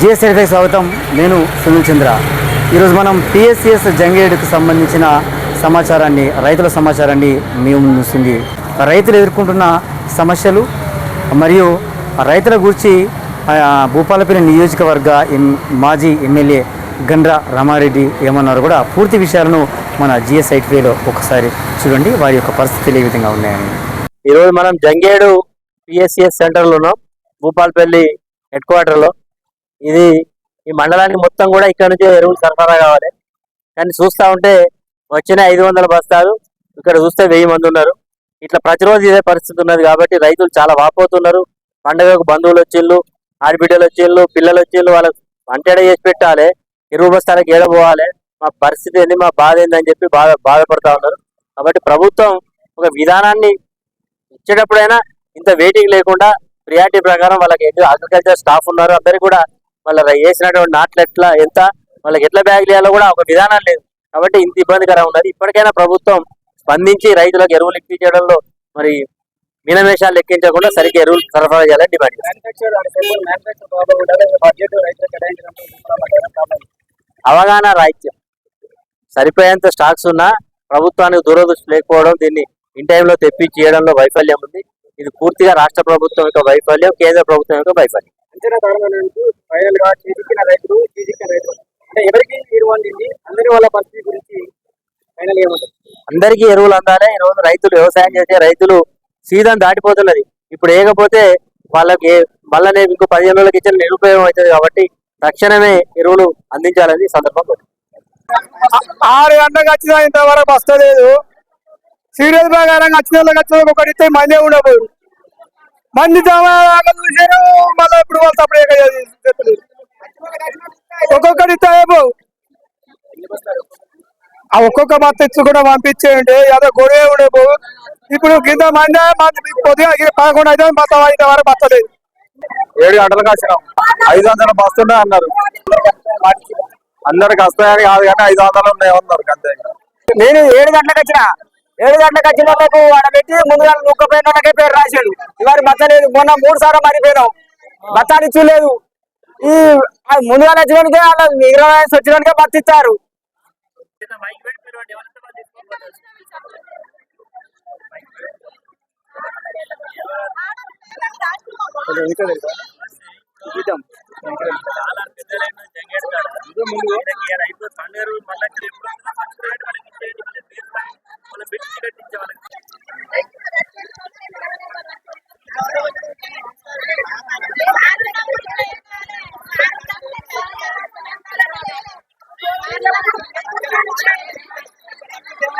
జిఎస్ఎల్కి స్వాగతం. నేను సునీల్ చంద్ర. ఈరోజు మనం పిఎస్సిఎస్ జంగేడుకు సంబంధించిన సమాచారాన్ని రైతుల సమాచారాన్ని మీ ముందుస్తుంది రైతులు ఎదుర్కొంటున్న సమస్యలు మరియు రైతుల గురించి ఆ, భూపాలపల్లి నియోజకవర్గ ఎం మాజీ ఎమ్మెల్యే గండ్ర రామారెడ్డి ఏమన్నారో కూడా పూర్తి విషయాలను మన జిఎస్ ఐటీలో ఒకసారి చూడండి. వారి యొక్క పరిస్థితులు ఏ విధంగా ఉన్నాయని. ఈరోజు మనం జంగేడు పిఎస్సిఎస్ సెంటర్లో ఉన్నాం. భూపాలపల్లి హెడ్ క్వార్టర్లో. ఇది ఈ మండలానికి మొత్తం కూడా ఇక్కడ నుంచే ఎరువులు సరఫరా కావాలి. కానీ చూస్తా ఉంటే వచ్చిన ఐదు వందల బస్తాలు ఇక్కడ చూస్తే వెయ్యి మంది ఉన్నారు. ఇట్లా ప్రతిరోజు ఇదే పరిస్థితి ఉన్నది కాబట్టి రైతులు చాలా వాపోతున్నారు. పండగకు బంధువులు వచ్చిళ్ళు ఆడబిడ్డలు వచ్చిళ్ళు పిల్లలు వచ్చిళ్ళు వాళ్ళకి వంటేడ చేసి పెట్టాలి. ఎరువు బస్తాలకు ఏడ పోవాలి? మా పరిస్థితి ఏంది? మా బాధ ఏందని చెప్పి బాధ బాధపడతా ఉన్నారు. కాబట్టి ప్రభుత్వం ఒక విధానాన్ని ఇచ్చేటప్పుడైనా ఇంత వెయిటింగ్ లేకుండా ప్రియారిటీ ప్రకారం వాళ్ళకి అగ్రికల్చర్ స్టాఫ్ ఉన్నారు అందరికీ కూడా వాళ్ళ వేసినటువంటి నాట్లు ఎట్లా ఎంత వాళ్ళకి ఎట్లా బ్యాగ్ చేయాలో కూడా ఒక విధానం లేదు. కాబట్టి ఇంత ఇబ్బందికరం ఉన్నది. ఇప్పటికైనా ప్రభుత్వం స్పందించి రైతులకు ఎరువులు ఎక్కించడంలో మరి మీనమేషాలు లెక్కించకుండా సరిగ్గా ఎరువులు సరఫరా చేయాలని డిమాండ్. అవగాహన రాహిత్యం. సరిపోయేంత స్టాక్స్ ఉన్నా ప్రభుత్వానికి దూరదృష్టి లేకపోవడం దీన్ని ఇన్ టైంలో తెప్పించి చేయడంలో వైఫల్యం ఉంది. ఇది పూర్తిగా రాష్ట్ర ప్రభుత్వం యొక్క వైఫల్యం కేంద్ర ప్రభుత్వం యొక్క వైఫల్యం. అంచనా ధరలకు ఫైనల్గా చిరికిన రైతులు చిరికిన రైతులు. అంటే ఎవరికి ఎరువు అందింది? అందరి వాళ్ళ పరిస్థితి గురించి ఫైనల్ ఏమంటారు అందరికీ ఎరువులు అందాలి. ఈ రోజు రైతులు వ్యవసాయం చేసే రైతులు సీజన్ దాటిపోతున్నది. ఇప్పుడు వేయకపోతే వాళ్ళకి మళ్ళీ ఇంకో పదిహేను రోజులకి ఇచ్చిన నిరుపయోగం అవుతుంది కాబట్టి తక్షణమే ఎరువులు అందించాలని సందర్భం సందర్భంగా ఆరు గంటలకు వచ్చిన ఇంతవరకు వస్తలేదు. సీరియల్ ప్రకారం వచ్చిన వాళ్ళకి వచ్చిన ఒకటి ఇస్తే మందే ఉండబోదు మంది జమ చూసారు మళ్ళీ ఇప్పుడు వాళ్ళు సపరేట్ చెప్పలేదు ఒక్కొక్కటి ఇస్తే అయిపోవు ఆ ఒక్కొక్క బత్త ఇచ్చి కూడా పంపించేయండి. ఏదో గొడవ ఉండబోవు ఇప్పుడు కింద మంది కొద్దిగా పదకొండు అయితే బత్త ఐదు వరకు బత్తలేదు. ఏడు గంటలకు వచ్చినాం. ఐదు వందల బస్తుండే అన్నారు. అందరికి వస్తాయని కాదు కానీ ఐదు వందలు ఉన్నాయి అన్నారు అంతే నేను ఏడు గంటలకు వచ్చిన? ఏడు గంటలకు వచ్చిన వాళ్ళకు ఆడ పెట్టి ముందుగా నొక్కపోయిన వాళ్ళకే పేరు రాశాడు. ఇవాళ బతలేదు మొన్న మూడు సార్లు మరిపోయినాం బత్తాని చూడలేదు. ఈ ముందుగా వచ్చినకే వాళ్ళ ఇరవై వయసు వచ్చినకే బత్త ఇచ్చారు.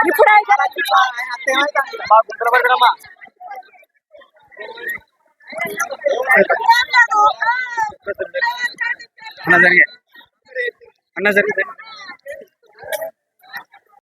ఇప్పుడు అన్న జరిగే అన్న జరిగింది